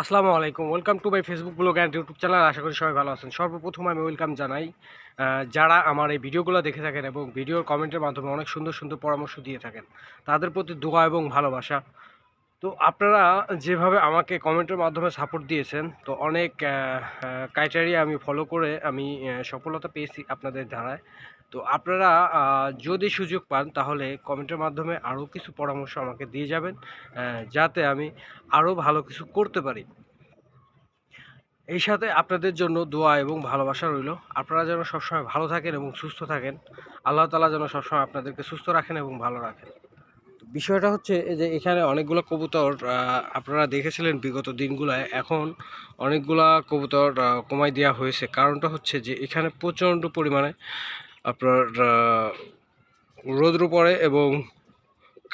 আসসালামু আলাইকুম। Welcome to my Facebook blog and YouTube channel আশা করি সবাই ভালো আছেন। সর্বপ্রথম আমি ওয়েলকাম জানাই যারা আমার এই ভিডিওগুলো দেখে থাকেন এবং ভিডিওর কমেন্টের মাধ্যমে অনেক সুন্দর সুন্দর পরামর্শ দিয়ে থাকেন। তাদের প্রতি দোয়া এবং ভালোবাসা। তো আপনারা যেভাবে আমাকে কমেন্টের মাধ্যমে সাপোর্ট দিয়েছেন, তো অনেক ক্রাইটেরিয়া আমি ফলো করে আমি সফলতা পেয়েছি আপনাদের ধারায় তো আপনারা যদি সুযোগ পান তাহলে কমেন্টের মাধ্যমে আরও কিছু পরামর্শ আমাকে দিয়ে যাবেন যাতে আমি আরও ভালো কিছু করতে পারি। এই সাথে আপনাদের জন্য দোয়া এবং ভালোবাসা রইল। আপনারা যেন সবসময় ভালো থাকেন এবং সুস্থ থাকেন। আল্লাহ তালা যেন সবসময় আপনাদেরকে সুস্থ রাখেন এবং ভালো রাখেন। বিষয়টা হচ্ছে যে এখানে অনেকগুলো কবুতর আপনারা দেখেছিলেন বিগত দিনগুলায়। এখন অনেকগুলা কবুতর কমাই দেওয়া হয়েছে। কারণটা হচ্ছে যে এখানে প্রচণ্ড পরিমাণে আপনার রৌদ্র পড়ে এবং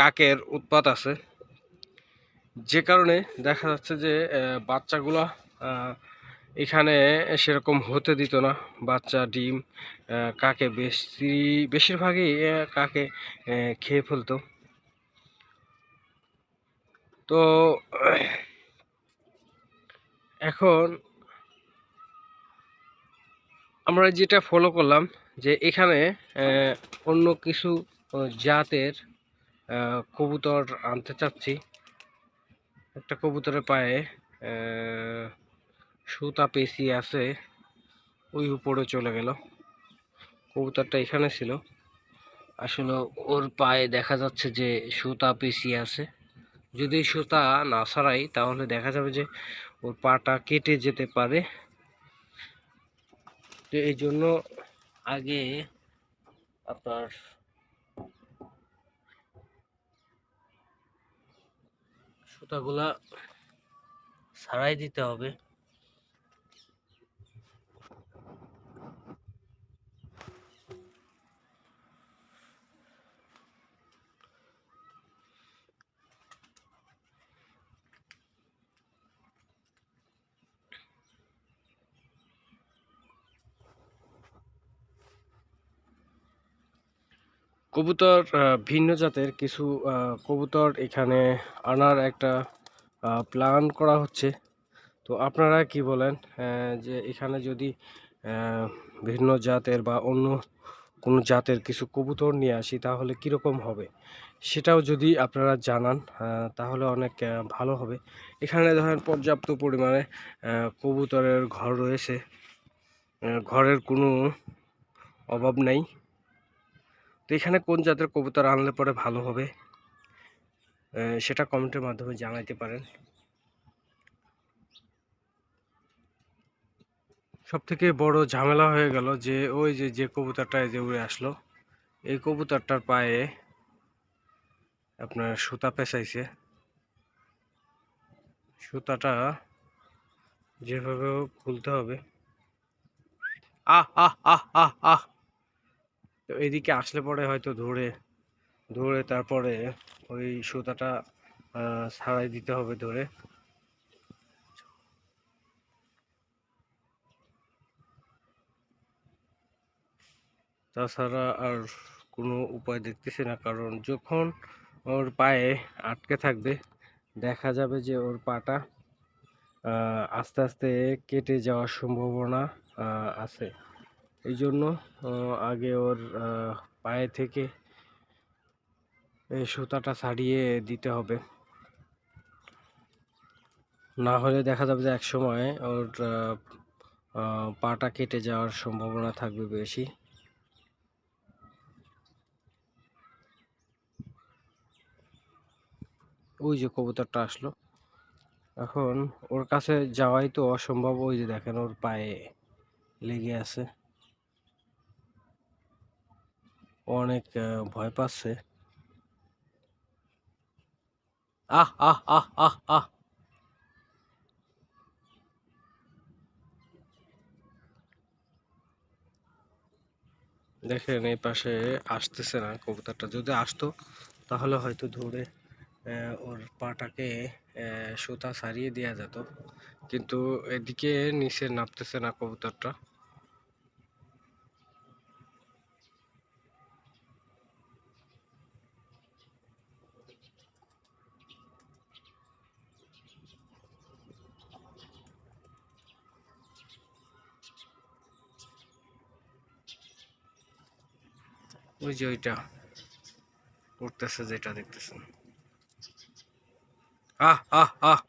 কাকের উৎপাত আছে। যে কারণে দেখা যাচ্ছে যে বাচ্চাগুলা এখানে সেরকম হতে দিত না। বাচ্চা, ডিম কাকে বেশি, বেশিরভাগই কাকে খেয়ে ফেলতো। তো, এখন আমরা যেটা ফলো করলাম যে এখানে অন্য কিছু জাতের কবুতর আনতে চাচ্ছি। একটা কবুতরের পায়ে সুতা পেশি আছে, ওই উপরে চলে গেল। কবুতরটা এখানে ছিল। আসলে ওর পায়ে দেখা যাচ্ছে যে সুতা পেশি আছে। যদি সুতা না সারাই তাহলে দেখা যাবে যে ওর পাটা কেটে যেতে পারে। তো এই জন্য আগে আপনার সুতাগুলা সারাই দিতে হবে। কবুতর ভিন্ন জাতের কিছু কবুতর এখানে আনার একটা প্ল্যান করা হচ্ছে। তো আপনারা কি বলেন যে এখানে যদি ভিন্ন জাতের বা অন্য কোনো জাতের কিছু কবুতর নিয়ে আসি, তাহলে কীরকম হবে? সেটাও যদি আপনারা জানান তাহলে অনেক ভালো হবে। এখানে ধরেন পর্যাপ্ত পরিমাণে কবুতরের ঘর রয়েছে। ঘরের কোনো অভাব নেই। তো এখানে কোন জাতের কবুতর আনলে পরে ভালো হবে? সেটা কমেন্টের মাধ্যমে জানাইতে পারেন। সব থেকে বড় ঝামেলা হয়ে গেল যে, ওই যে যে কবুতরটা যে উড়ে আসলো, এই কবুতরটার পায়ে আপনার সুতা পেঁচাইছে। সুতাটা যেভাবে খুলতে হবে। আহ আহ আহ আহ আহ। তো এদিকে আসলে পরে হয়তো ধরে ধরে তারপরে ওই সুতাটা ছাড়াই দিতে হবে ধরে। তাছাড়া আর কোনো উপায় দেখতেছি না, কারণ যখন ওর পায়ে আটকে থাকবে, দেখা যাবে যে ওর পাটা আস্তে আস্তে কেটে যাওয়ার সম্ভাবনা আছে। এই জন্য আগে ওর পায়ে থেকে এই সুতাটা ছাড়িয়ে দিতে হবে। না হলে দেখা যাবে যে এক সময় ওর পাটা কেটে যাওয়ার সম্ভাবনা থাকবে বেশি। ওই যে কবুতরটা আসলো। এখন ওর কাছে যাওয়াই তো অসম্ভব, ওই যে দেখেন ওর পায়ে লেগে আছে। অনেক ভয় পাচ্ছে। আহ আহ আহ আহ আহ। দেখেন, এই পাশে আসতেছে না কবুতরটা। যদি আসতো, তাহলে হয়তো ধরে ওর পাটাকে সুতা ছাড়িয়ে দেওয়া যেত। কিন্তু এদিকে নিচে নামতেছে না কবুতরটা। ওই যে ওইটা উঠতেছে যেটা দেখতেছেন। আহ আহ আহ।